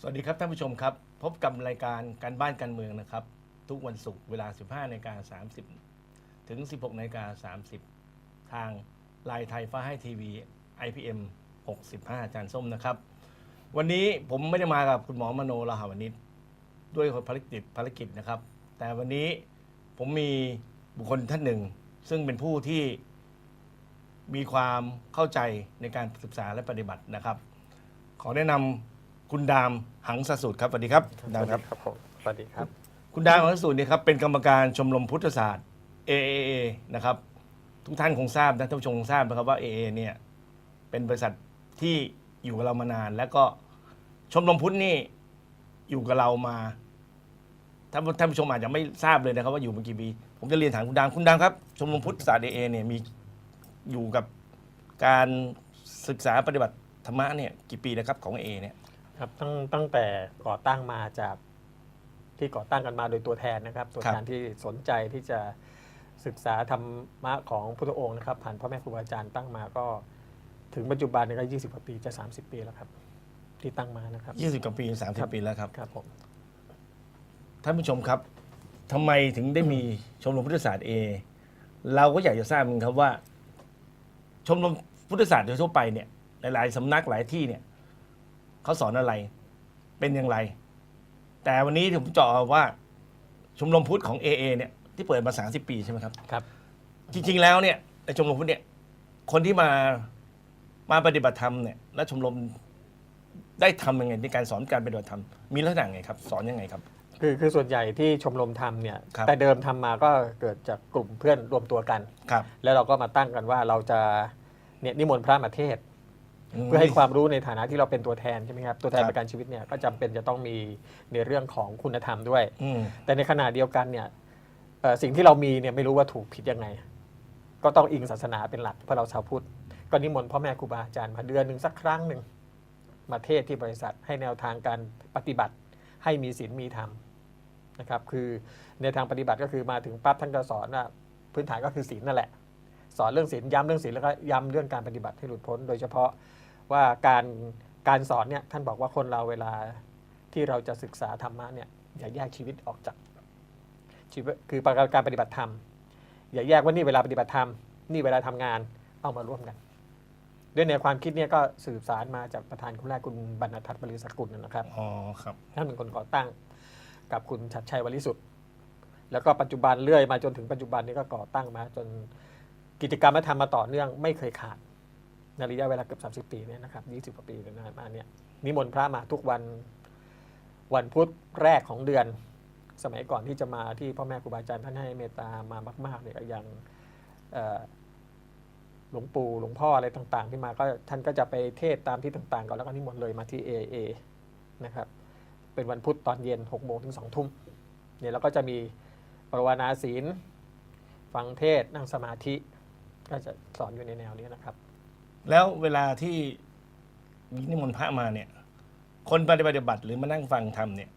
สวัสดีครับท่านผู้ชมครับ พบกับรายการการบ้านการเมืองนะครับ ทุกวันศุกร์เวลา 15นาฬิกา30 ถึง 16นาฬิกา30 ทางไลน์ไทยฟ้าให้ทีวี IPM 65 อาจารย์ส้มนะครับ วันนี้ผมไม่ได้มากับคุณหมอมโนลาหาวนิชด้วยภารกิจภารกิจนะครับ แต่วันนี้ผมมีบุคคลท่านหนึ่ง ซึ่งเป็นผู้ที่มีความเข้าใจในการศึกษาและปฏิบัตินะครับ ขอแนะนำ คุณดามหังสสุดครับสวัสดีครับคุณดามครับ ครับผมสวัสดีครับ คุณดามหังสสุดเนี่ยครับเป็นกรรมการชมรมพุทธศาสตร์ AAA นะครับ ทุกท่านคงทราบนะท่านผู้ชมคงทราบนะครับว่า AA เนี่ยเป็นบริษัทที่อยู่กับเรามานาน แล้วก็ชมรมพุทธนี่อยู่กับเรามาท่านท่านผู้ชมอาจจะไม่ทราบเลยนะครับว่าอยู่มากี่ปีผมจะเรียนถามคุณดามคุณดามครับชมรมพุทธศาสตร์ AA เนี่ยมีอยู่กับการศึกษาปฏิบัติธรรมะเนี่ยกี่ปีแล้วครับของ AA เนี่ย ครับตั้งตั้งแต่ก่อตั้งมาจากที่ก่อตั้งกันมาโดยตัวแทนนะครับ ตัวแทนที่สนใจที่จะศึกษาธรรมะของพุทธองค์นะครับ ผ่านพ่อแม่ครูบาอาจารย์ตั้งมาก็ ถึงปัจจุบันเนี่ยก็20กว่าปีจะ 30 ปีแล้วครับ ที่ตั้งมานะครับยี่สิบกว่าปีสามสิครับบปีแล้วครับครับผมท่านผู้ชมครับทำไมถึงได้มีชมรมพุทธศาสตร์เอเราก็อยากจะทราบเหมือนกันครับว่า ชมรมพุทธศาสตร์โดยทั่วไปเนี่ยหลายๆสำนักหลายที่เนี่ย เขาสอนอะไร เป็นอย่างไร แต่วันนี้ผมเจาะว่าชมรมพุทธของ AA เนี่ยที่เปิดมา 30 ปีใช่ไหมครับ ครับ จริง ๆ แล้วเนี่ยในชมรมพุทธเนี่ย คนที่มามาปฏิบัติธรรมเนี่ยและชมรมได้ทำยังไงในการสอนการปฏิบัติธรรมมีลักษณะไงครับ สอนยังไงครับ คือคือส่วนใหญ่ที่ชมรมทำเนี่ย ครับ แต่เดิมทำมาก็เกิดจากกลุ่มเพื่อนรวมตัวกัน ครับ แล้วเราก็มาตั้งกันว่าเราจะเนี่ยนิมนต์พระมาเทศน์ เพื่อให้ความรู้ในฐานะที่เราเป็นตัวแทนใช่ไหมครับตัวแทนครับประกันชีวิตเนี่ยก็จำเป็นจะต้องมีในเรื่องของคุณธรรมด้วยอืมแต่ในขณะเดียวกันเนี่ยเอ่อสิ่งที่เรามีเนี่ยไม่รู้ว่าถูกผิดยังไง ก็ต้องอิงศาสนาเป็นหลักเพราะเราชาวพุทธก็นิมนต์พ่อแม่ครูบาอาจารย์มาเดือนหนึ่งสักครั้งหนึ่งมาเทศน์ที่บริษัทให้แนวทางการปฏิบัติให้มีศีลมีธรรมนะครับคือในทางปฏิบัติก็คือมาถึงปั๊บท่านก็สอนว่าพื้นฐานก็คือศีลนั่นแหละ สอนเรื่องศีลย้ำเรื่องศีลแล้วก็ย้ำเรื่องการปฏิบัติให้หลุดพ้น โดยเฉพาะ ว่าการการสอนเนี่ยท่านบอกว่าคนเราเวลาที่เราจะศึกษาธรรมะเนี่ยอย่าแยกชีวิตออกจากชีวิตคือการปฏิบัติธรรม อย่าแยกว่านี่เวลาปฏิบัติธรรม นี่เวลาทำงานเอามาร่วมกันด้วยแนวความคิดเนี่ยก็สืบสารมาจากประธานคนแรกคุณบรรณทัศน์บริสกุลนะครับอ๋อครับท่านเป็นคนก่อตั้งกับคุณชัดชัยวลิสุทธิ์แล้วก็ปัจจุบันเรื่อยมาจนถึงปัจจุบันนี้ก็ก่อตั้งมาจนกิจกรรมและทำมาต่อเนื่องไม่เคยขาด ในระยะเวลาเกือบ30 ปีเนี่ยนะครับ 20กว่าปีเนี่ยนะมาเนี่ยนิมนต์พระมาทุกวันวันพุธแรกของเดือน สมัยก่อนที่จะมาที่พ่อแม่ครูบาอาจารย์ท่านให้เมตตามามากๆเนี่ยอย่างหลวงปู่หลวงพ่ออะไรต่างๆ ที่มาก็ท่านก็จะไปเทศตามที่ต่างๆก่อนแล้วก็นิมนต์เลยมาที่ AA นะครับเป็นวันพุธตอนเย็น6โมงถึง2ทุ่มเนี่ยเราก็จะมีปรวนาศีลฟังเทศนั่งสมาธิ ก็จะสอนอยู่ในแนวนี้นะครับ แล้วเวลาที่มีนิมนต์พระมาเนี่ย คนปฏิบัติหรือมานั่งฟังธรรมเนี่ย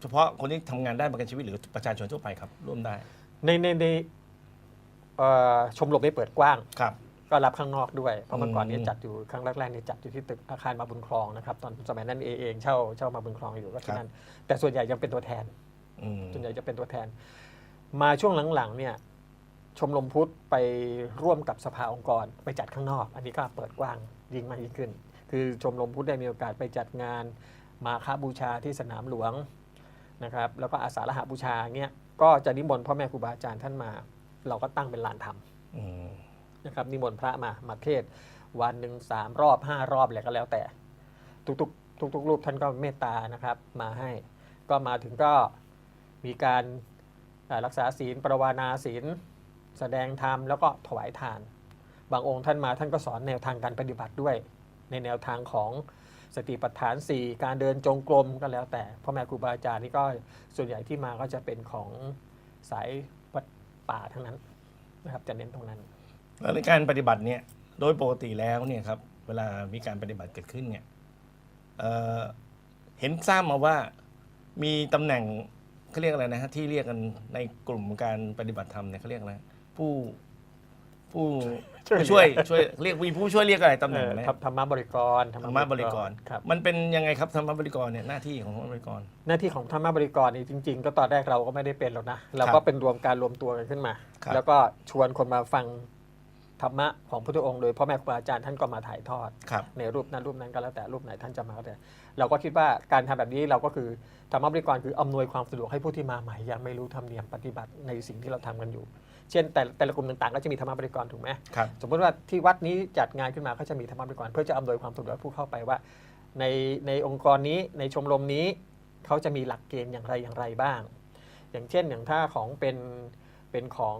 เฉพาะคนที่ทำงานด้านประกันชีวิตหรือประชาชนทั่วไปครับ ร่วมได้ในในในเอ่อชมรมได้เปิดกว้าง ครับ ก็รับข้างนอกด้วย เพราะเมื่อก่อนเนี้อืมจัดอยู่ครั้งแรกๆเนี่ยจัดอยู่ที่ตึกอาคารมาบุญครองนะครับตอนสมัยนั้นเอเองเช่าเช่ามาบุญครองอยู่ก็ที่นั่นแต่ส่วนใหญ่ยังเป็นตัวแทน อืมส่วนใหญ่จะเป็นตัวแทน มาช่วงหลังๆเนี่ย ชมรมพุทธไปร่วมกับสภาองค์กร ไปจัดข้างนอก อันนี้ก็เปิดกว้างยิ่งมากยิ่งขึ้น คือชมรมพุทธได้มีโอกาสไปจัดงาน มาคาบูชาที่สนามหลวงนะครับแล้วก็อาสาฬหบูชาเงี้ยก็จะนิมนต์พ่อแม่ครูบาอาจารย์ท่านมา เราก็ตั้งเป็นลานธรรมนะครับนิมนต์พระมามาเทศ วันหนึ่งสามรอบห้ารอบอะไรก็แล้วแต่ ทุกๆทุกๆรูปท่านก็เมตตานะครับ มาให้ ก็มาถึงก็มีการรักษาศีลประวานาศีล แสดงธรรมแล้วก็ถวายทาน บางองค์ท่านมาท่านก็สอนแนวทางการปฏิบัติด้วย ในแนวทางของสติปัฏฐาน 4 การเดินจงกรมก็แล้วแต่พ่อแม่ครูบาอาจารย์นี่ก็ส่วนใหญ่ที่มาก็จะเป็นของสายวัดป่าทั้งนั้นนะครับจะเน้นตรงนั้นแล้วในการปฏิบัติเนี่ยโดยปกติแล้วเนี่ยครับเวลามีการปฏิบัติเกิดขึ้นเนี่ยเเห็นทราบมาว่ามีตำแหน่งเขาเรียกอะไรนะฮะที่เรียกกันในกลุ่มการปฏิบัติธรรมเนี่ยเขาเรียกอะไร ผู้ผู้ช่วยผู้ช่วยช่วยเรียกมีผู้ช่วยเรียกอะไรตำแหเอ่น่งอไหมธรรมธรรมบริกรธรรมบริกรครับมันเป็นยังไงครับธรรมบริกรเนี่ยหน้าที่ของธรรมบริกร หน้าที่ของธรรมบริกรนี่จริง ๆ ก็ตอนแรกเราก็ไม่ได้เป็นหรอกนะเราก็เป็นรวมการรวมตัวกันขึ้นมาครับแล้วก็ชวนคนมาฟังธรรมะของพระพุทธองค์โดยพ่อแม่ครูบาอาจารย์ท่านก็มาถ่ายทอดครับในรูปนั้นรูปนั้นก็แล้วแต่รูปไหนท่านจะมาก็ได้ เราก็คิดว่าการทำแบบนี้เราก็คือธรรมบริกรคืออำนวยความสะดวกให้ผู้ที่มาใหม่ยังไม่รู้ธรรมเนียมปฏิบัติในสิ่งที่เราทำกันอยู่ เช่น แต่แต่ละกลุ่มต่างๆ ก็จะมีธรรมบริกรถูกไหมครับสมมติว่าที่วัดนี้จัดงานขึ้นมาก็จะมีธรรมบริกรเพื่อจะอำนวยความสะดวกให้ผู้เข้าไปว่า ในในองค์กรนี้ในชมรมนี้เขาจะมีหลักเกณฑ์อย่างไรอย่างไรบ้าง อย่างเช่นอย่างถ้าของเป็นเป็นของ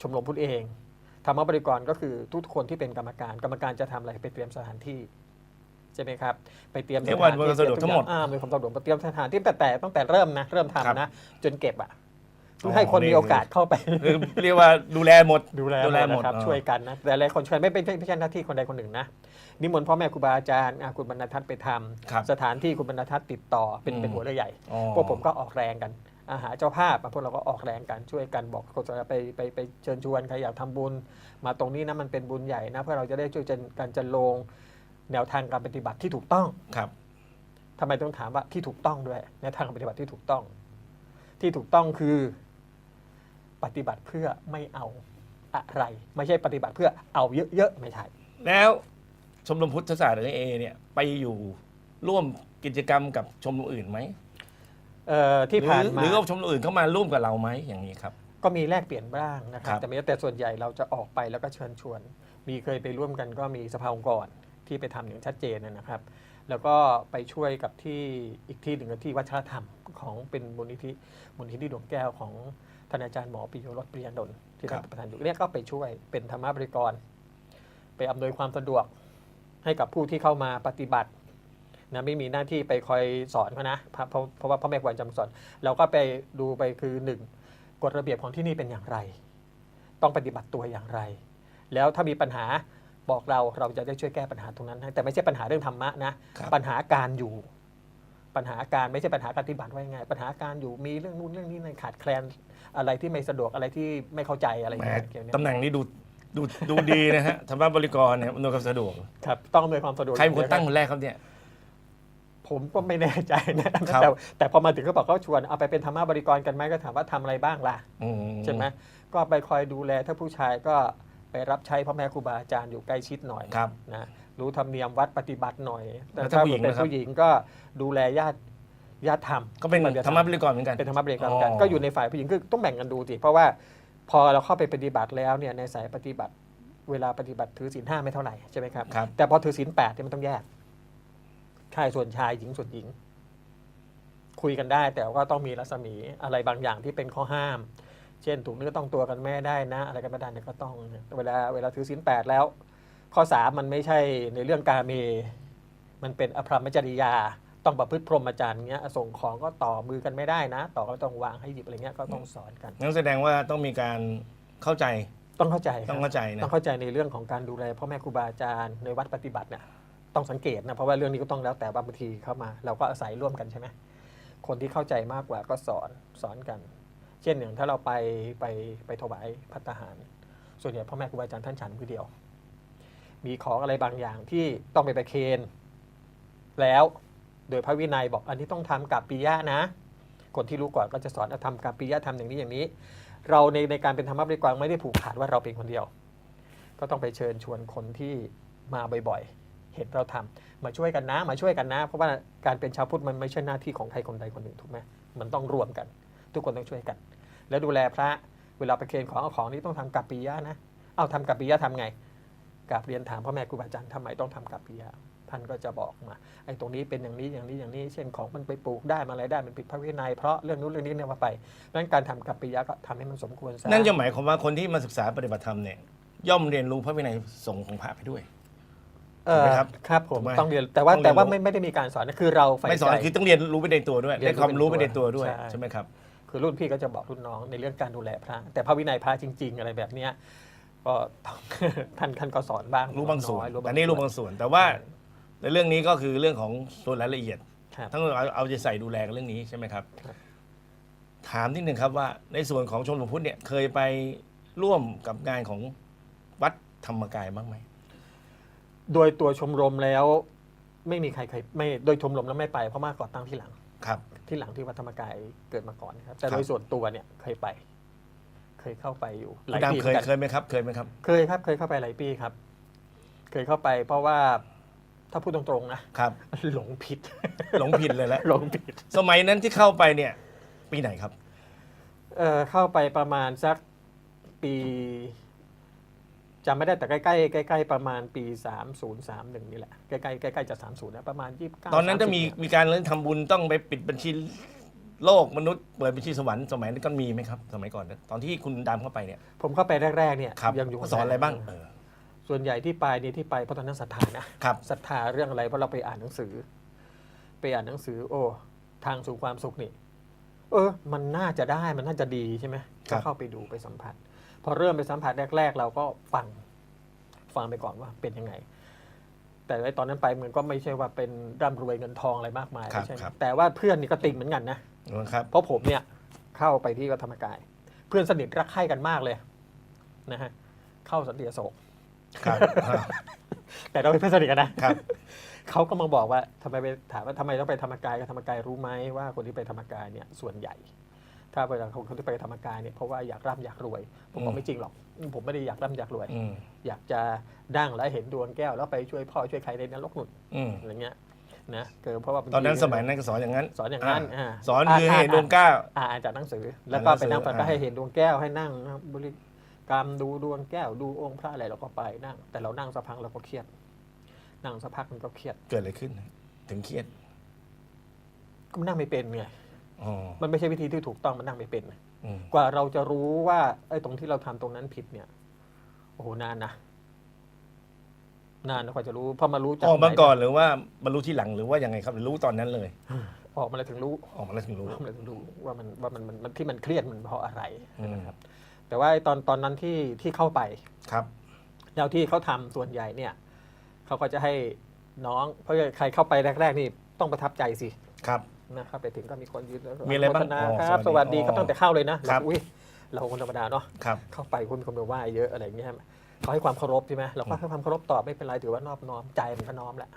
ชมรมพุทธเองธรรมบริกรก็คือทุกคนที่เป็นกรรมการ กรรมการจะทำอะไรไปเตรียมสถานที่ ใช่ไหมครับไปเตรียมเรียกว่าอำนวยความสะดวกทั้งหมดอ่าอำนวยความสะดวกเตรียมสถานที่แต่แต่ตั้งแต่เริ่มนะเริ่มครับทำนะจนเก็บอะอ๋อให้คนมีโอกาสเข้าไปคือเรียกว่าดูแลหมดดูแลดูแลหมดนะครับหมดช่วยกันนะแต่หลายคนช่วยไม่เป็นไม่ใช่หน้าที่คนใดคนหนึ่งนะนิมนต์พ่อแม่ครูบาอาจารย์อะคุณบรรณทัศน์ไปทำครับสถานที่คุณบรรณทัศน์ติดต่อเป็นอืมเป็นหัวเรือใหญ่อ๋อพวกผมก็ออกแรงกันอาหารเจ้าภาพอะพวกเราก็ออกแรงกันช่วยกันบอกคนจะไปไปไปเชิญชวนใครอยากทำบุญ มาตรงนี้นะมันเป็นบุญใหญ่นะเพื่อเราจะได้ช่วยกันจะลง แนวทางการปฏิบัติที่ถูกต้องครับทำไมต้องถามว่าที่ถูกต้องด้วยแนวทางการปฏิบัติที่ถูกต้อง ที่ถูกต้องคือปฏิบัติเพื่อไม่เอาอะไร ไม่ใช่ปฏิบัติเพื่อเอาเยอะๆไม่ใช่แล้วชมรมพุทธศาสตร์หรือเอเนี่ยไปอยู่ร่วมกิจกรรมกับชมรมอื่นไหมเอ่อที่ผ่านหรือมาหรือเอาชมรมอื่นเข้ามาร่วมกับเราไหมอย่างนี้ครับ ก็มีแลกเปลี่ยนบ้างนะครัครับบแต่ไม่แต่ส่วนใหญ่เราจะออกไปแล้วก็เชิญชวน มีเคยไปร่วมกันก็มีสภาองค์กร ที่ไปทำอย่างชัดเจนนะครับ แล้วก็ไปช่วยกับที่อีกที่หนึ่งก็ที่วัชรธรรมของเป็นมูลนิธิมูลนิธิดวงแก้วของท่านอาจารย์หมอปิยรสปริยดลที่ท่านครับประธานอยู่เนี่ยก็ไปช่วยเป็นธรรมบริกร ไปอำนวยความสะดวกให้กับผู้ที่เข้ามาปฏิบัตินะไม่มีหน้าที่ไปคอยสอนเขานะเพราะเพราะเพราะว่าพ่อแม่ครูอาจารย์สอน เราก็ไปดูไปคือหนึ่งกฎระเบียบของที่นี่เป็นอย่างไร ต้องปฏิบัติตัวอย่างไร แล้วถ้ามีปัญหา บอกเราเราจะได้ช่วยแก้ปัญหาตรงนั้นให้แต่ไม่ใช่ปัญหาเรื่องธรรมะนะ ครับปัญหาการอยู่ ปัญหาการไม่ใช่ปัญหาการปฏิบัติว่ายังไง ปัญหาการอยู่มีเรื่องนู้นเรื่องนี้ในขาดแคลนอะไรที่ไม่สะดวกอะไรที่ไม่เข้าใจอะไรอแหมย่างเงี้ยเกี่ยวเนี้ยตำแหน่งนี้ดูดูดูดีนะฮะธรรมบริกรเนี่ยอำนวยความสะดวก ครับต้องอำนวยความสะดวกใครเป็นคนตั้งคนแรกครับเนี่ย ผมก็ไม่แน่ใจนะครับ แต่แต่พอมาถึงก็บอกเขาชวนเอาไปเป็นธรรมะบริกรกันไหมก็ถามว่าทำอะไรบ้างล่ะ อืใช่ไหมก็ไปคอยดูแลถ้าผู้ชายก็ ไปรับใช้พ่อแม่ครูบาอาจารย์อยู่ใกล้ชิดหน่อยครับนะรู้ธรรมเนียมวัดปฏิบัติหน่อยแล้วแต่ถ้าถ้าผู้หญิงเป็นนะครับ ผู้หญิงก็ดูแลญาติญาติธรรม ก็เป็นที่จะธรรมบริกรเหมือนกัน เป็นธรรมบริกรกันอ๋อ ก็อยู่ในฝ่ายผู้หญิงคือต้องแบ่งกันดูสิเพราะว่าพอเราเข้าไปปฏิบัติแล้วเนี่ยในสายปฏิบัติเวลาปฏิบัติถือศีลห้าไม่เท่าไหร่ใช่ไหมครับ ครับ แต่พอถือศีลแปดเนี่ยมันต้องแยกชายส่วนชายหญิงส่วนหญิง คุยกันได้ แต่ว่าต้องมีรัศมีอะไรบางอย่างที่เป็นข้อห้าม เช่นถูกเนื้อต้องตัวกันแม่ได้นะ อะไรกันไม่ได้เนี่ยก็ต้องเวลาเวลาถือศีลแปดแล้ว ข้อสามมันไม่ใช่ในเรื่องการเม มันเป็นอภรรมจริยา ต้องประพฤติพรหมจรรย์เงี้ยส่งของก็ต่อมือกันไม่ได้นะ ต่อก็ต้องวางให้หยิบอะไรเงี้ยก็ต้องสอนกันนั่นแสดงว่าต้องมีการเข้าใจต้องเข้าใจครับต้องเข้าใจนะต้องเข้าใจในเรื่องของการดูแลพ่อแม่ครูบาอาจารย์ในวัดปฏิบัติเนี่ยต้องสังเกตนะเพราะว่าเรื่องนี้ก็ต้องแล้วแต่ว่าบางทีเข้ามา เราก็อาศัยร่วมกันใช่ไหมคนที่เข้าใจมากกว่าก็สอนสอนกันเช่นอย่างถ้าเราไปไปไปถวายพัตหาร ส่วนใหญ่พ่อแม่ครูบาอาจารย์ท่านฉันมือเดียว มีของอะไรบางอย่างที่ต้องไปประเคนแล้วโดยพระวินัยบอกอันนี้ต้องทำกับปิยะนะ คนที่รู้ก่อนก็จะสอนทำกับปิยะทำอย่างนี้อย่างนี้ เราในในการเป็นธรรมบริกรไม่ได้ผูกขาดว่าเราเป็นคนเดียว ก็ต้องไปเชิญชวนคนที่มาบ่อยๆ เห็นเราทำมาช่วยกันนะมาช่วยกันนะ เพราะว่าการเป็นชาวพุทธมันไม่ใช่หน้าที่ของใครคนใดคนหนึ่งถูกไหมมันต้องรวมกัน ทุกคนต้องช่วยกัน แล้วดูแลพระเวลาไปเคนของเอาของนี้ต้องทำกับปิยะนะ เอาทำกับปิยะทำไงกับเรียนถามพ่อแม่ครูบาอาจารย์ทำไมต้องทำกับปิยะท่านก็จะบอกมาไอ้ตรงนี้เป็นอย่างนี้อย่างนี้อย่างนี้ เช่นของมันไปปลูกได้มาอะไรได้มันผิดพระวินัยเพราะเรื่องนู้นเรื่องนี้เนี่ยมาไปดังนั้นการทำกับปิยะก็ทำให้มันสมควรซะนั่นจะหมายความว่าคนที่มาศึกษาปฏิบัติธรรมเนี่ยย่อมเรียนรู้พระวินัยสงฆ์ของพระไปด้วยเออถูกไหมครับครับผมถูกไหมต้องเรียนแต่ว่าต้องเรียนแต่ว่ารู้ไม่ไม่ได้มีการสอนนะคือเราใฝ่ไม่สอนใจคือต้องเรียนรู้ไปในตัวด้วยเรียนรู้ได้ความรู้ไปในตัวด้วยใช่ใช่ไหมครับ คือรุ่นพี่ก็จะบอกรุ่นน้องในเรื่องการดูแลพระ แต่พระวินัยพระจริง ๆ อะไรแบบเนี้ยก็ต้อง ท่านท่านก็สอนบ้างรู้บางส่วนอยแต่นี่รู้บางส่วน แต่ว่าในเรื่องนี้ก็คือเรื่องของส่วนรายละเอียด ครับทั้งเอาเอาใจใส่ดูแลกันเรื่องนี้ใช่ไหมครับครับ ถามนิดหนึ่งครับว่าในส่วนของชมรมพุทธเนี่ยเคยไปร่วมกับงานของวัดธรรมกายบ้างไหม โดยตัวชมรมแล้วไม่มีใครเคยไม่โดยชมรมแล้วไม่ไปเพราะมาก่อตั้งที่หลัง ครับ ที่หลังที่วัดธรรมกายเกิดมาก่อนนะครับแต่ครับโดยส่วนตัวเนี่ยเคยไป เคยเข้าไปอยู่หคุลาณยดำปีเคเหมืยอนกันเคยไหมครับ เคยไหมครับ เคยครับ เคยเข้าไปหลายปีครับ เคยเข้าไปเพราะว่าถ้าพูดตรงๆนะครับ หลงผิด หลงผิดเลยแหละ หลงผิด สมัยนั้นที่เข้าไปเนี่ย ปีไหนครับ เอ่อเข้าไปประมาณสักปี จำไม่ได้แต่ใกล้ๆใกล้ๆประมาณปี 3031 นี่แหละ ใกล้ๆใกล้ๆจะ 30นะประมาณ 29ตอนนั้นจะมี30มีการเรื่องทำบุญต้องไปปิดบัญชีโลกมนุษย์เปิดบัญชีสวรรค์สมัยนั้นก็มีไหมครับ สมัยก่อนเนี่ยตอนที่คุณดำเข้าไปเนี่ย ผมเข้าไปแรกๆเนี่ยครับยังอยู่สอนอะไรบ้างเออส่วนใหญ่ที่ไปเนี่ยที่ไปเพราะตอนนั้นศรัทธานะครับศรัทธาเรื่องอะไรเพราะเราไปอ่านหนังสือ ไปอ่านหนังสือ โอ้ทางสู่ความสุขนี่เออ มันน่าจะได้มันน่าจะดีใช่ไหมครัก็บ เข้าไปดูไปสัมผัส พอเริ่มไปสัมผัสแรก ๆ เราก็ฟังฟังไปก่อนว่าเป็นยังไง แต่ไอ้ตอนนั้นไปมันก็ไม่ใช่ว่าเป็นร่ำรวยเงินทองอะไรมากมายครับไม่ใช่ครับ แต่ว่าเพื่อนนี่ก็ติงเหมือนกันนะนะครับ เพราะผมเนี่ยเข้าไปที่วัดธรรมกาย เพื่อนสนิทรักใคร่กันมากเลยนะฮะเข้าสันติอโศกครับครับแต่เราเป็นเพื่อนสนิทกันนะครับ เขาก็มาบอกว่าทำไมไปถามว่าทำไมต้องไปธรรมกายกับธรรมกายรู้ไหมว่าคนที่ไปธรรมกายเนี่ยส่วนใหญ่ ถ้าเวลาคนที่ไปธรรมกายเนี่ยเพราะว่าอยากร่ำอยากรวย ผมบอกไม่จริงหรอก ผมไม่ได้อยากร่ำอยากรวยอืมอยากจะดั้งแล้วเห็นดวงแก้วแล้วไปช่วยพ่อช่วยใครในนรกหนุนอืมอะไรเงี้ยนะเกิดเพราะว่าบางทีตอนนั้นสมัยนั้นก็สอนอย่างนั้น สอนอย่างนั้นอ่าาสอนคือให้เห็นดวงก้าวอ่าอ่านจากหนังสือ แล้วก็ไปนั่งอ่านหนังสือก็ให้อ่าเห็นดวงแก้วให้นั่งบริกรรมดูดวงแก้วดูองค์พระอะไรเราก็ไปนั่ง แต่เรานั่งสักพักเราก็เครียด นั่งสักพักมันก็เครียดเกิดอะไรขึ้น ถึงเครียดก็นั่งไม่เป็นไง อ๋อมันไม่ใช่วิธีที่ถูกต้องมันนั่งไม่เป็นอืมกว่าเราจะรู้ว่าไอ้ตรงที่เราทำตรงนั้นผิดเนี่ยโอ้โหนานนะนานนะกว่าจะรู้พอมารู้จากออกมาไหก่อนหรือว่าบรรลุที่หลังหรือว่ายังไงครับหรือรู้ตอนนั้นเลย ออกมาแล้วถึงรู้ ออกมาแล้วถึงรู้ออกมาแล้วถึงรู้ว่ามันว่ามันมันมันที่มันเครียดมันเพราะอะไรอืม นะครับ แต่ว่าไอ้ตอนตอนนั้นที่ที่เข้าไปครับ แล้วที่เขาทำส่วนใหญ่เนี่ยเขาก็จะให้น้อง เพราะใครเข้าไปแรก ๆ นี่ต้องประทับใจสิ ครับ นะครับไปถึงก็มีคนยืนแล้วมีอะไรบ้างโฆษณอ๋อครับ สสวัวัสสดีดีอ๋อก็ตั้งแต่เข้าเลยนะครับเราอุ้ยเราคนธรรมดาเนาะครับ เข้าไปคนมีคนไปไหว้เยอะอะไรอย่างเงี้ยเขาให้ความเคารพใช่ไหมเราก็ให้ความเคารพตอบไม่เป็นไรถือว่านอบน้อมใจมันก็น้อมแหละ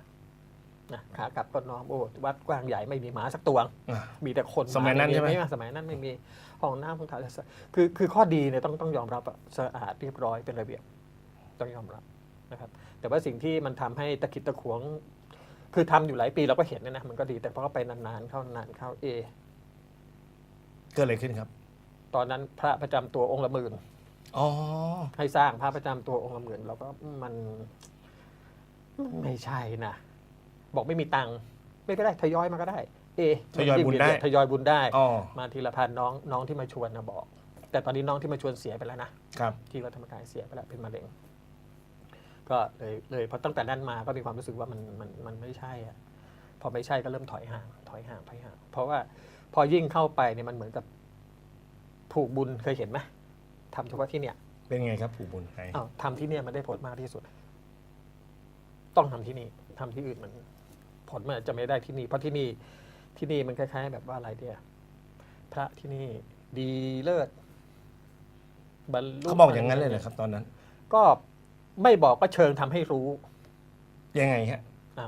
นะขากลับก็น้อมโอ้วัดกว้างใหญ่ไม่มีหมาสักตัว อะ มีแต่คนสมัยนั้นใช่ไหม สมัยนั้นไม่มีห้องน้ำห้องถ่ายคือคือข้อดีเนี่ยต้องต้องยอมรับอะสะอาดเรียบร้อยเป็นระเบียบ ต้องยอมรับนะครับ แต่ว่าสิ่งที่มันทำให้ตะขิดตะขวง คือทำอยู่หลายปีเราก็เห็นนะนะมันก็ดีแต่พอเข้าไปนานๆเข้านานเข้าเอเกิดอะไรขึ้นครับ ตอนนั้นพระประจำตัวองค์ละหมื่นอ๋อให้สร้างพระประจำตัวองค์ละหมื่นเราก็มันมันไม่ใช่นะบอกไม่มีตังค์ไม่เป็นไรทยอยมาก็ได้ เอทยอยบุญได้ทยอยบุญได้อ๋อมาทีละพันน้องน้องที่มาชวนนะบอก แต่ตอนนี้น้องที่มาชวนเสียไปแล้วนะครับที่วัดธรรมกายเสียไปแล้วเป็นมะเร็ง ก็เลยเลยพอตั้งแต่นั้นมาก็มีความรู้สึกว่ามันมันมันไม่ใช่อะพอไม่ใช่ก็เริ่มถอยห่างถอยห่างถอยห่างเพราะว่าพอยิ่งเข้าไปเนี่ยมันเหมือนกับผูกบุญเคยเห็นไหมทำเฉพาะที่เนี่ยเป็นไงครับผูกบุญไหนอ้าวทำที่เนี่ยมันได้ผลมากที่สุด ต้องทำที่นี่ทำที่อื่นมันผลมันอาจจะไม่ได้ที่นี่เพราะที่นี่ที่นี่มันคล้ายๆ แบบว่าอะไรเดียพระที่นี่ดีเลิศบรรลุเขาบอกอย่างนั้นเลยเหรอครับ ตอนนั้น ก็ ไม่บอกก็เชิงทำให้รู้ยังไงฮะอะ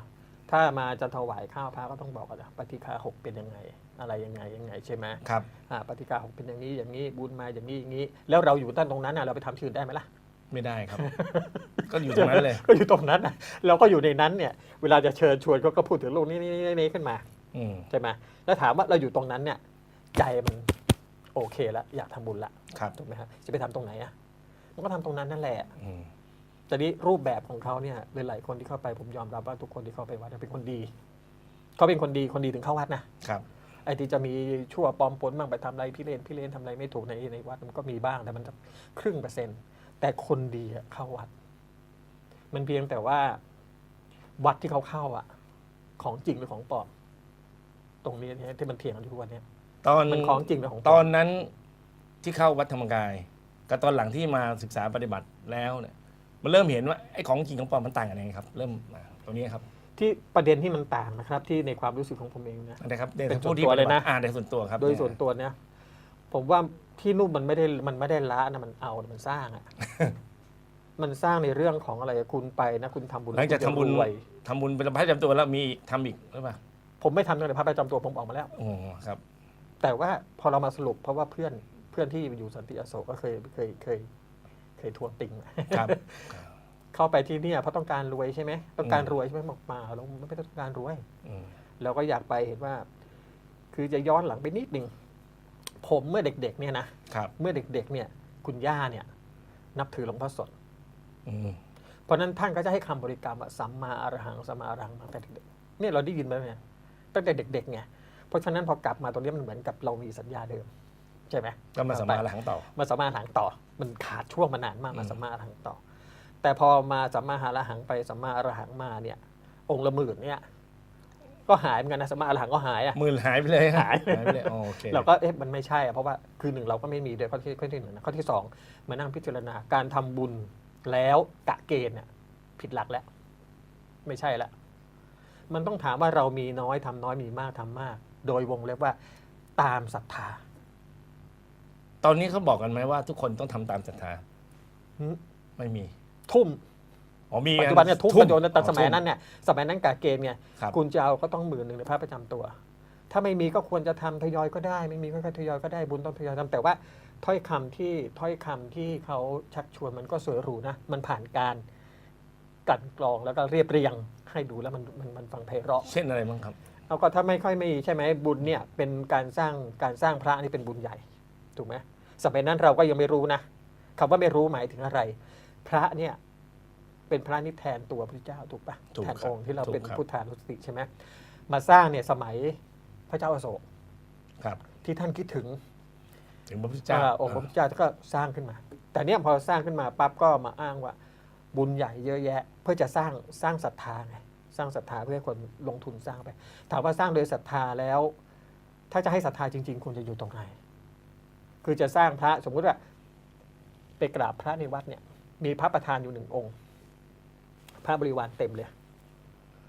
ถ้ามาจะถวายข้าวพระก็ต้องบอกกันนะปฏิฆาหกเป็นยังไง อะไรยังไงยังไงใช่ไหมครับ อ่าปฏิฆาหกเป็นอย่างนี้อย่างนี้บุญมาอย่างนี้อย่างนี้ แล้วเราอยู่ตั้งตรงนั้นน่ะเราไปทำชื่อได้ไหมล่ะ ไม่ได้ครับ ก็อยู่ตรงนั้นเลย ก็อยู่ตรงนั้นน่ะเราก็อยู่ในนั้นเนี่ย เวลาจะเชิญชวนก็ก็พูดถึงลูกนี้นี่นี่นี่ขึ้นมาอืมใช่ไหมแล้วถามว่าเราอยู่ตรงนั้นเนี่ย ใจมันโอเคแล้วอยากทำบุญละครับถูกไหมครับจะไปทำตรงไหนอะมันก็ทำตรงนั้นนั่นแหละ อืม แต่นี้รูปแบบของเขาเนี่ยหลายๆคนที่เข้าไปผมยอมรับว่าทุกคนที่เข้าไปวัดเนี่ยเป็นคนดีเขาเป็นคนดีคนดีถึงเข้าวัดนะครับไอ้ที่จะมีชั่วปลอมปนบ้างไปทำอะไรพี่เลนพี่เลนทำอะไรไม่ถูกในในวัดมันก็มีบ้างแต่มันจะครึ่งเปอร์เซ็นต์ แต่คนดีอะเข้าวัด มันเพียงแต่ว่า วัดที่เขาเข้าอะของจริงหรือของปลอมตรงนี้เนี่ยที่มันเถียงกันอยู่ทุกวันเนี้ยตอนมันของจริงหรือของปลตออมนนั้นที่เข้าวัดธรรมกายกับตอนหลังที่มาศึกษาปฏิบัติแล้วเนี่ย มันเริ่มเห็นว่าไอ้ของจริงของปลอมมันต่างกันยังไงครับ เริ่มมาตรงนี้ครับที่ประเด็นที่มันต่างนะครับ ที่ในความรู้สึกของผมเองนะ นะครับในเป็นส่ผู้วนที่ตัวปเลฏิยบันะติอ่าในส่วนตัวครับโดยส่วนตัวเนี่ยผมว่าที่นู่นมันไม่ได้มันไม่ได้ละนะมันเอามันสร้างอะมมันสร้างในเรื่องของอะไรคุณไปนะคุณทำบุญหลังจากทำบุญคุณจะรวยทำบุญเป็นพระประจำตัวแล้วมีอีกทำอีกหรือเปล่าผมไม่ทำตั้งแต่พระประจำตัวผมออกมาแล้ว โอ้ครับ แต่ว่าพอเรามาสรุปเพราะว่าเพื่อนเพื่อนที่อยู่สันติอโศกก็เคยเคยเคย เคยทวงติงครับ เข้าไปที่เนี่ยเพราะต้องการรวยใช่ไหมต้องการอืมรวยใช่ไหมบอกมาเราไม่ได้ต้องการรวยอืมเราก็อยากไปเห็นว่า คือจะย้อนหลังไปนิดหนึ่งผมเมื่อเด็ก ๆ เนี่ยนะครับเมื่อเด็ก ๆ เนี่ย คุณย่าเนี่ย นับถือหลวงพ่อสดอืมเพราะฉะนั้นท่านก็จะให้คำบริกรรมว่าสัมมาอรหังสัมมาอรหังมาตั้งแต่เด็กๆเนี่ยเราได้ยินมาเนี่ยตั้งแต่เด็กๆไงเพราะฉะนั้นพอกลับมาตรงนี้มันเหมือนกับเรามีสัญญาเดิม ใช่ไหมก็มาสมาหลังต่อมาสัมมาอรหังต่อ มันขาดช่วงมานานมากมาอืมสัมมาอรหังต่อ แต่พอมาสัมมาอรหังไปสัมมาอรหังมาเนี่ย องค์ละหมื่นเนี่ยก็หายเหมือนกันนะสัมมาอรหังก็หายอะหมื่นหายไปเลยหายหายไปเลยอ๋อโอเคเราก็เอ๊ะมันไม่ใช่อะเพราะว่าคือหนึ่งเราก็ไม่มีด้วยข้อที่ข้อที่หนึ่งนะข้อที่สองมานั่งพิจารณาการทำบุญแล้วกะเกณฑ์เนี่ยผิดหลักแล้ว ไม่ใช่ละมันต้องถามว่าเรามีน้อยทำน้อยมีมากทำมาก โดยวงเล็บว่าตามศรัทธา ตอนนี้เขาบอกกันไหมว่าทุกคนต้องทำตามศรัทธาหึไม่มีทุ่ม อ๋อมีปัจจุบันเนี่ยทุ่มกันโยนแต่อ๋อสมัยทุ่นั้นเนี่ยสมัยนั้นกะเกณฑ์เนี่ยครับคุณจะเอาก็ต้องหมื่นหนึ่งในพระประจำตัว ถ้าไม่มีก็ควรจะทำทยอยก็ได้ ไม่มีก็ทยอยก็ได้บุญต้องทยอยทำแต่ว่าถ้อยคำที่ถ้อยคำที่เขาชักชวนมันก็สวยหรูนะมันผ่านการกลันกรองแล้วก็เรียบเรียงให้ดูแล้วมันมันมันฟังไพเราะ เช่นอะไรบ้างครับ เอาก็ถ้าไม่ค่อยมีใช่ไหมบุญเนี่ยเป็นการสร้างการสร้างพระนี่เป็นบุญใหญ่ ถูกไหมสมัยนั้นเราก็ยังไม่รู้นะคำว่าไม่รู้หมายถึงอะไร พระเนี่ยเป็นพระนิแทนตัวพระเจ้าถูกปะถูกแทนครับองค์ที่เราเป็นถูกครับ พุทธานุสติใช่ไหมมาสร้างเนี่ยสมัยพระเจ้าอโศกครับ ที่ท่านคิดถึงถึงพระพุทธเจ้าอ่าองค์พระพุทธเจ้าก็สร้างขึ้นมา แต่เนี่ยพอสร้างขึ้นมาปั๊บก็มาอ้างว่า บุญใหญ่เยอะแยะ เพื่อจะสร้างสร้างศรัทธาไงสร้างศรัทธาเพื่อให้คนลงทุนสร้างไป ถามว่าสร้างโดยศรัทธาแล้ว ถ้าจะให้ศรัทธาจริง ๆควรจะอยู่ตรงไหน คือจะสร้างพระสมมุติว่าไปกราบพระในวัดเนี่ย มีพระประธานอยู่หนึ่งองค์ พระบริวารเต็มเลย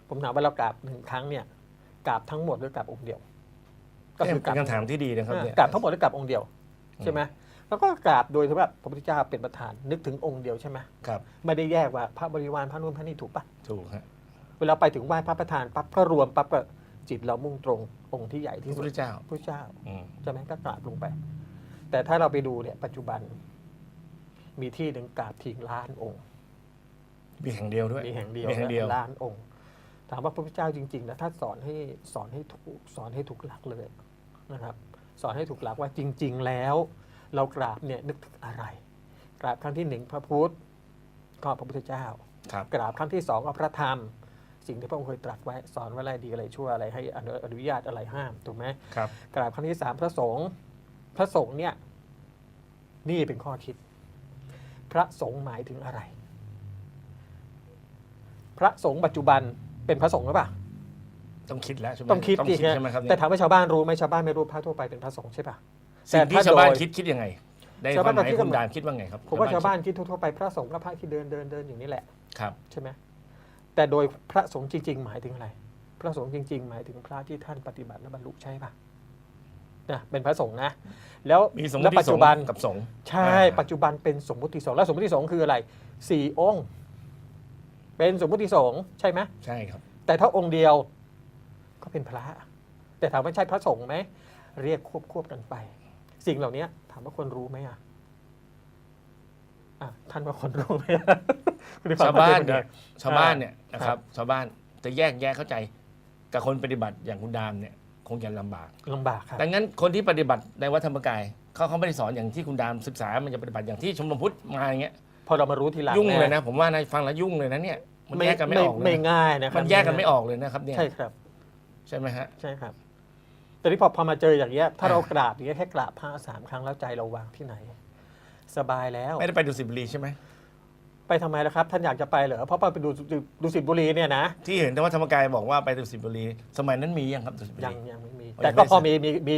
ผมถามว่าเรากราบหนึ่งครั้งเนี่ยกราบทั้งหมดหรือกราบองค์เดียว ก็คือกเป็ราบนคำถามที่ดีนะครับเนี่ยกราบทั้งหมดหรือกราบองค์เดียวใช่ไหมแล้วก็กราบโดยที่ว่าพระพุทธเจ้าเป็นประธานนึกถึงองค์เดียวใช่ไหมครับไม่ได้แยกว่าพระบริวารพระนู่นพระนี่ถูกปะถูกฮะเวลาไปถึงไหว้พระประธานปั๊บก็รวมปั๊บก็จิตเรามุ่งตรงองค์ที่ใหญ่พที่ระสุพุดทธเจ้าพระเจ้าอืมใช่ไหมก็กราบลงไป แต่ถ้าเราไปดูเนี่ยปัจจุบัน มีที่หนึ่งกราบทิ้งล้านองค์ มีแห่งเดียวด้วย มีแห่งเดียวมีแห่งเดียว ล้านองค์ ถามว่าพระพุทธเจ้าจริงๆนะถ้าสอนให้สอนให้ถูกสอนให้ถูกหลักเลยนะครับ สอนให้ถูกหลักว่าจริง ๆ แล้ว เรากราบเนี่ยนึกถึงอะไร กราบครั้งที่หนึ่งพระพุทธก็พระพุทธเจ้า ครับ กราบครั้งที่สองก็พระธรรม สิ่งที่พระองค์เคยตรัสไว้สอนว่าอะไรดีอะไรชั่วอะไรให้อนุอนุญาตอะไรห้ามถูกไหม ครับ กราบครั้งที่สามพระสงฆ์ พระสงฆ์เนี่ยนี่เป็นข้อคิด พระสงฆ์หมายถึงอะไร พระสงฆ์ปัจจุบันเป็นพระสงฆ์หรือเปล่าต้องคิดแล้วใช่ไหมต้องคิดต้องดิคิดใช่ไหมครับแต่เนี่ยถามว่าชาวบ้านรู้ไหมชาวบ้านไม่รู้พระทั่วไปเป็นพระสงฆ์ใช่ปะสิ่งที่แต่ถ้าชาวบ้านโดยคิดคิดยังไงในคามชาวบ้าวหนมายคิดคุณว่าดามคิดว่าไงครับผมว่าชาวบ้านคิดคิดทั่วๆไปพระสงฆ์ก็พระที่เดินเดินเดินอยู่นี่แหละครับใช่ไหมแต่โดยพระสงฆ์จริง ๆ หมายถึงอะไร พระสงฆ์จริง ๆ หมายถึงพระที่ท่านปฏิบัติและบรรลุใช่ปะ นะเป็นพระสงฆ์นะ แล้วมีสมมแล้วติปัจสจุงฆ์บันกับสงฆ์ใช่อ่าปัจจุบันเป็นสมมุติสงฆ์แล้วสมมุติสงฆ์คืออะไรสี่องค์ เป็นสมมุติสงฆ์ใช่ไหมใช่ครับ แต่ถ้าองค์เดียวก็เป็นพระ แต่ถามว่าใช่พระสงฆ์ไหมเรียกควบควบกันไป สิ่งเหล่านี้ถามว่าคนรู้ไหมอะอะท่านว่าคนรู้ไหมชาวบ้านเนี่ยชาวบ้านเนี่ยนะครับชาวบ้านจะแยกแยะเข้าใจกับคนปฏิบัติอย่างคุณดามเนี่ย คงจะลำบาก ลำบากครับ ดังนั้นคนที่ปฏิบัติในวัดธรรมกายเขาเขาไม่ได้สอนอย่างที่คุณดามศึกษา มันจะปฏิบัติอย่างที่ชมรมพุทธมาอย่างเงี้ยพอเรามารู้ทีหลังยุ่งเลยนะ ผมว่านะฟังแล้วยุ่งเลยนะเนี่ยมันแยกกันไม่ออกเลยไม่นะง่ายนะครับมันแยกกันไม่ออกเลยนะครับเนี่ยใช่ครับ ใช่ไหมฮะ ใช่ครับ แต่ที่พอพอมาเจออย่างเงี้ยถ้าอ่าเรากราบอย่างเงี้ยแค่กราบพระสามครั้งแล้วใจเราวางที่ไหน สบายแล้วไม่ได้ไปดูสิบุรีใช่ไหม ไปทำไมล่ะครับ ท่านอยากจะไปเหรอเพราะไปดูดูดูสิทบุรีเนี่ยนะที่เห็นแต่ว่าธรรมกายบอกว่าไปดูสิบุรี สมัยนั้นมียังครับดูสิบุยังรียังไม่มีอ๋อแต่ยังก็ไม่ได้พอมีมีมี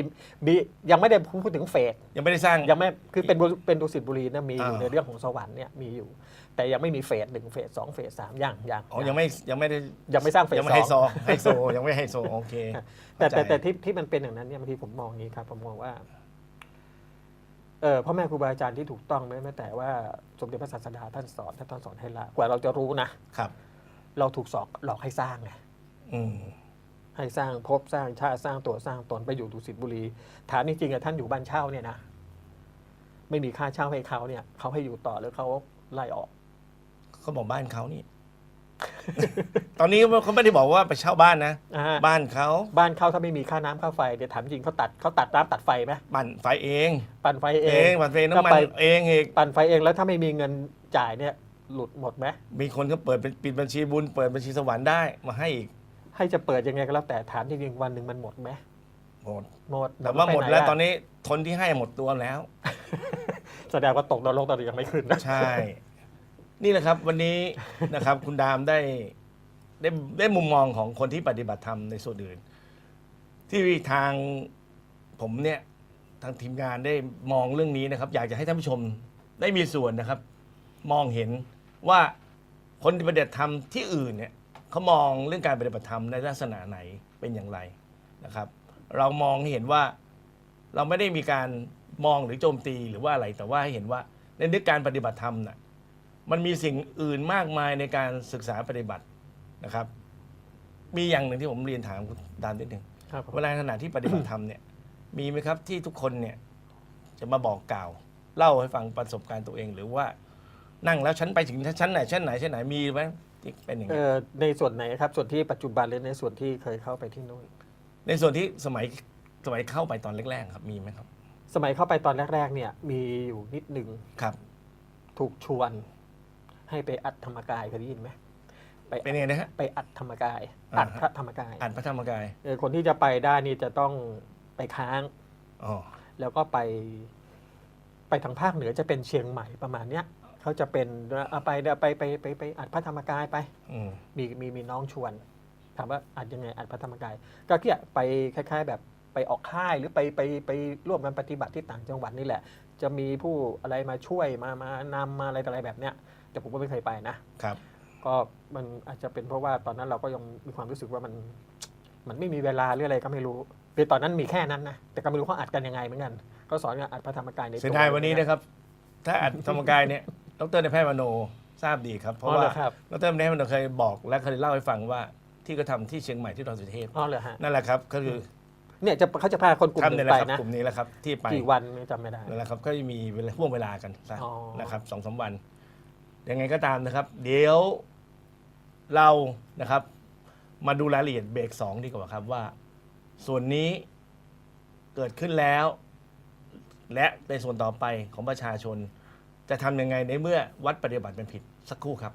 มียังไม่ได้พูดถึงเฟส ยังไม่ได้สร้าง ยังไม่คือเป็นบุเป็นดูสิทบุรีนะมีอยู่อ่า ในเรื่องของสวรรค์เนี่ยมีอยู่ แต่ยังไม่มีเฟสหนึ่งเฟสสองเฟสสามยังยังอ๋อยังไม่ยังไม่ได้ยังไม่สร้างเฟสยังไม่สไฮองโซไฮโซยังไม่ไฮโซโอเคแต่แต่เข้าใจแต่ที่ที่มันเป็นอย่างนั้นเนี่ยบางทีผมมองอย่างนี้ครับผมมองว่าเออ พ่อแม่ครูบาอาจารย์ที่ถูกต้องไหมแม้แต่ว่าสมเด็จพระศาสดาท่านสอนท่านสอนให้ละกว่าเราจะรู้นะครับ เราถูกสอนหลอกให้สร้างไงอืมให้สร้างภพสร้างชาติสร้างตัวสร้างตนไปอยู่ดุสิตบุรีถามจริงๆอะท่านอยู่บ้านเช่าเนี่ยนะไม่มีค่าเช่าให้เขาเนี่ยเขาให้อยู่ต่อหรือเขาไล่ออกเขาบอกบ้านเขานี่ ตอนนี้เขาไม่ได้บอกว่าไปเช่าบ้านนะ อ่า บ้านเขาบ้านเขาถ้าไม่มีค่าน้ำค่าไฟเดี๋ยวถามจริงเขาตัดเขาตัดน้ำตัดไฟไหมปั่นไฟเองปั่นไฟเอเองงปั่นไฟน้ำมันก็ไปเองอีกปั่นไฟเองแล้วถ้าไม่มีเงินจ่ายเนี่ยหลุดหมดไหมมีคนก็เปิดเป็นปิดบัญชีบุญเปิดบัญชีสวรรค์ได้มาให้อีกให้จะเปิดยังไงก็แล้วแต่ถามจริงๆวันหนึ่งมันหมดไหมหมดหมดแต่ว่าหมดไปไนะแล้วตอนนี้ทนที่ให้หมดตัวแล้ว แสดงว่าตกนรกตอนนี้ยังไม่ขึ้นนะ ใช่ นี่แหละครับวันนี้นะครับคุณดามได้ได้ได้มุมมองของคนที่ปฏิบัติธรรมในส่วนอื่น ที่ทางผมเนี่ยทางทีมงานได้มองเรื่องนี้นะครับ อยากจะให้ท่านผู้ชมได้มีส่วนนะครับ มองเห็นว่าคนปฏิบัติธรรมที่อื่นเนี่ยเขามองเรื่องการปฏิบัติธรรมในลักษณะไหนเป็นอย่างไรนะครับ เรามองเห็นว่าเราไม่ได้มีการมองหรือโจมตีหรือว่าอะไรแต่ว่าให้เห็นว่าในเรื่องการปฏิบัติธรรมน่ะ มันมีสิ่งอื่นมากมายในการศึกษาปฏิบัตินะครับ มีอย่างหนึ่งที่ผมเรียนถามคุณดามนิดหนึ่งครับผมเวลาขณะที่ปฏิบัติธรรมเนี่ย มีไหมครับที่ทุกคนเนี่ยจะมาบอกกล่าว เล่าให้ฟังประสบการณ์ตัวเอง หรือว่านั่งแล้วฉันไปถึงชั้นไหนชั้นไหนชั้นไหนมีไหมที่เป็นอย่างเอนี้อในส่วนไหนครับ ส่วนที่ปัจจุบันหรือในส่วนที่เคยเข้าไปที่นู่น ในส่วนที่สมัยสมัยเข้าไปตอนแรกๆครับมีไหมครับ สมัยเข้าไปตอนแรก ๆ เนี่ยมีอยู่นิดหนึ่งครับ ถูกชวน ให้ไปอัดธรรมกายเคยได้ยินไหมไปเป็นยังไงนะฮะ ไปอัดธรรมกาย อ่า อัดพระธรรมกายอ่านพระธรรมกายเออคนที่จะไปได้นี่จะต้องไปค้าง อ๋อแล้วก็ไป ไปทางภาคเหนือจะเป็นเชียงใหม่ประมาณเนี้ยเขาจะเป็นเอาไปเดี๋ยวไปไปไปไปอัดพระธรรมกายไป อืมมีมีมีน้องชวนถามว่าอัดยังไงอัดพระธรรมกาย ก็เกี่ยไปคล้าย ๆ แบบไปออกค่ายหรือไปไปไปร่วมกันปฏิบัติที่ต่างจังหวัดนี่แหละ จะมีผู้อะไรมาช่วยมามานำมาอะไรต่ออะไรแบบเนี้ย แต่ผมก็ไม่เคยไปนะครับ ก็มันอาจจะเป็นเพราะว่าตอนนั้นเราก็ยังมีความรู้สึกว่ามัน มันไม่มีเวลาหรืออะไรก็ไม่รู้คือตอนนั้นมีแค่นั้นนะแต่ก็ไม่รู้เขาอัดกันยังไงเหมือนกันก็สอนกันอัดพระธรรมกายในตัวเสียดายวันนี้นะครับ ถ้าอ่านธรรมกายเนี่ยดรในแพทย์มโนทราบดีครับ เพอ๋ราะอเหรว่าอครับดรในแพทย์มโนเคยบอกและเคยเล่าให้ฟังว่าที่เขาทำที่เชียงใหม่ที่ดอยสุเทพอ๋อเหรอฮะนั่นแหละครับก็คือเนี่ยจะเขาจะพาคนกลุ่มหทำนึ่เนี่ยงแหไปละครับนะกลุ่มนี้แหละครับที่ไปกี่วันเนี่ยจำไม่ได้นั่นแหละครับก็จะมีเวลาห่วงเวลากันซะอ๋อนะครับสองสามวัน ยังไงก็ตามนะครับ เดี๋ยวเรานะครับ มาดูรายละเอียดเบรกสองดีกว่าครับว่า ส่วนนี้เกิดขึ้นแล้ว และในส่วนต่อไปของประชาชน จะทำยังไงในเมื่อวัดปฏิบัติเป็นผิดสักครู่ครับ